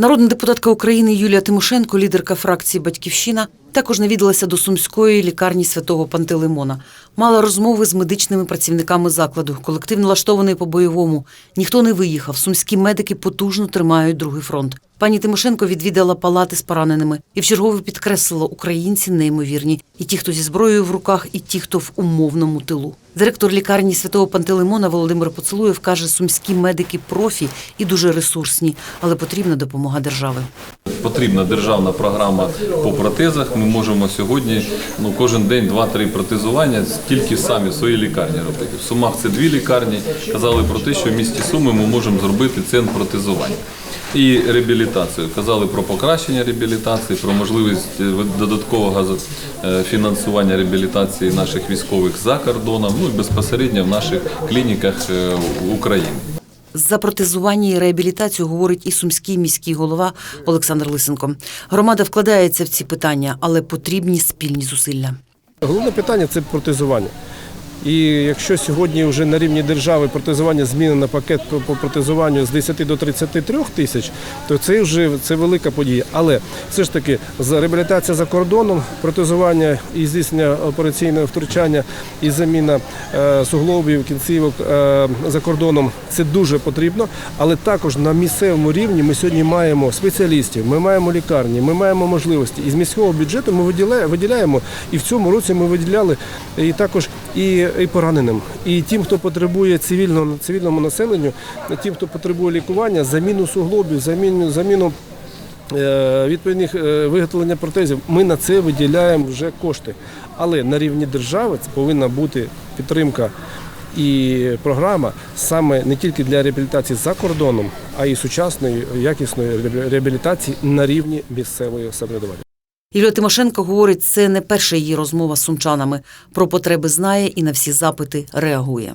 Народна депутатка України Юлія Тимошенко, лідерка фракції Батьківщина, також навідалася до сумської лікарні святого Пантелеймона. Мала розмови з медичними працівниками закладу. Колектив налаштований по-бойовому. Ніхто не виїхав. Сумські медики потужно тримають другий фронт. Пані Тимошенко відвідала палати з пораненими і вчергове підкреслила, українці неймовірні. І ті, хто зі зброєю в руках, і ті, хто в умовному тилу. Директор лікарні святого Пантелеймона Володимир Поцелуєв каже, сумські медики профі і дуже ресурсні, але потрібна допомога держави. Потрібна державна програма по протезах. Ми можемо сьогодні ну, кожен день два-три протезування тільки самі в своїй лікарні робити. В Сумах це дві лікарні. Казали про те, що в місті Суми ми можемо зробити центр протезування. І реабілітацію. Казали про покращення реабілітації, про можливість е, додаткового е, фінансування реабілітації наших військових за кордоном, ну і безпосередньо в наших клініках е, України. За протезування і реабілітацію говорить і сумський міський голова Олександр Лисенко. Громада вкладається в ці питання, але потрібні спільні зусилля. Головне питання це протезування. І якщо сьогодні вже на рівні держави протезування змінено пакет по- протезуванню з 10 до 33 тисяч, то це вже це велика подія. Але все ж таки реабілітація за кордоном, протезування і здійснення операційного втручання і заміна е, суглобів, кінцівок е, за кордоном це дуже потрібно. Але також на місцевому рівні ми сьогодні маємо спеціалістів, ми маємо лікарні, ми маємо можливості. І з міського бюджету ми виділяє- виділяємо, і в цьому році ми виділяли і також і, і пораненим, і тим, хто потребує цивільного цивільному населенню, тим, хто потребує лікування, заміну суглобів, заміну заміну. е, Відповідних е, виготовлення протезів ми на це виділяємо вже кошти. Але на рівні держави це повинна бути підтримка і програма саме не тільки для реабілітації за кордоном, а й сучасної якісної реабілітації на рівні місцевого самоврядування. Юлія Тимошенко говорить, це не перша її розмова з сумчанами. Про потреби знає і на всі запити реагує.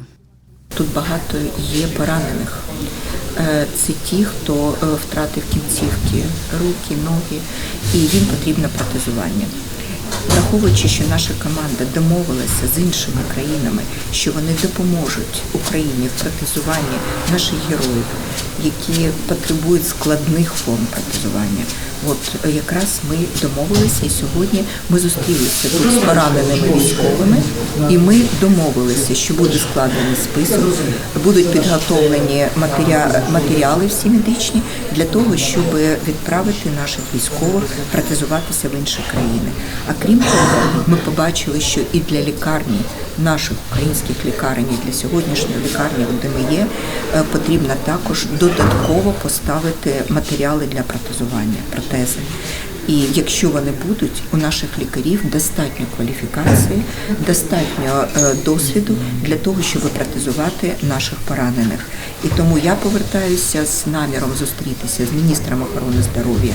Тут багато є поранених. Е, Це ті, хто е, втратив кінцівки, руки, ноги, і їм потрібно протезування. Враховуючи, що наша команда домовилася з іншими країнами, що вони допоможуть Україні в протезуванні наших героїв, які потребують складних форм протезування. От е, якраз ми домовилися, і сьогодні ми зустрілися тут з пораненими військовими, і ми домовилися, що буде складений список, будуть підготовлені матеріали, всі медичні для того, щоб відправити наших військових протезуватися в інші країни. А крім того, ми побачили, що і для лікарні наших українських лікарень, і для сьогоднішньої лікарні, де ми є, е, потрібно також додатково поставити матеріали для протезування, протези. І якщо вони будуть, у наших лікарів достатньо кваліфікації, достатньо е, досвіду для того, щоб протезувати наших поранених. І тому я повертаюся з наміром зустрітися з міністром охорони здоров'я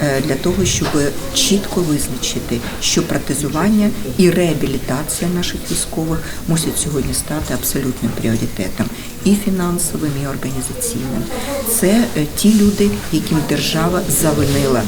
е, для того, щоб чітко визначити, що протезування і реабілітація наших військових мусять сьогодні стати абсолютним пріоритетом і фінансовим, і організаційним. Це е, ті люди, яким держава завинила.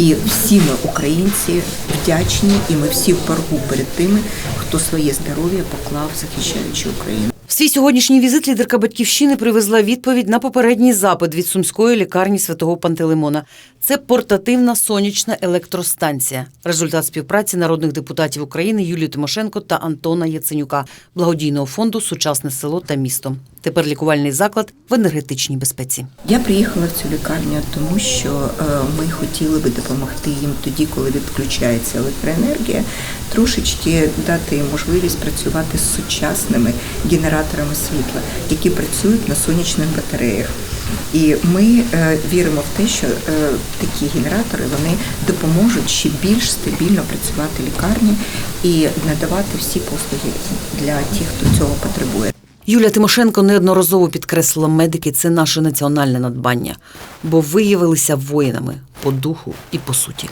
І всі ми, українці, вдячні, і ми всі в боргу перед тими, хто своє здоров'я поклав, захищаючи Україну. В свій сьогоднішній візит лідерка батьківщини привезла відповідь на попередній запит від сумської лікарні святого Пантелеймона. Це портативна сонячна електростанція. Результат співпраці народних депутатів України Юлії Тимошенко та Антона Яценюка, благодійного фонду Сучасне село та місто. Тепер лікувальний заклад в енергетичній безпеці. Я приїхала в цю лікарню, тому що е, ми хотіли би допомогти їм тоді, коли відключається електроенергія, трошечки дати їм можливість працювати з сучасними генераторами світла, які працюють на сонячних батареях. І ми е, віримо в те, що е, такі генератори вони допоможуть ще більш стабільно працювати лікарні і надавати всі послуги для тих, хто цього потребує. Юлія Тимошенко неодноразово підкреслила медики це наше національне надбання, бо виявилися воїнами по духу і по суті.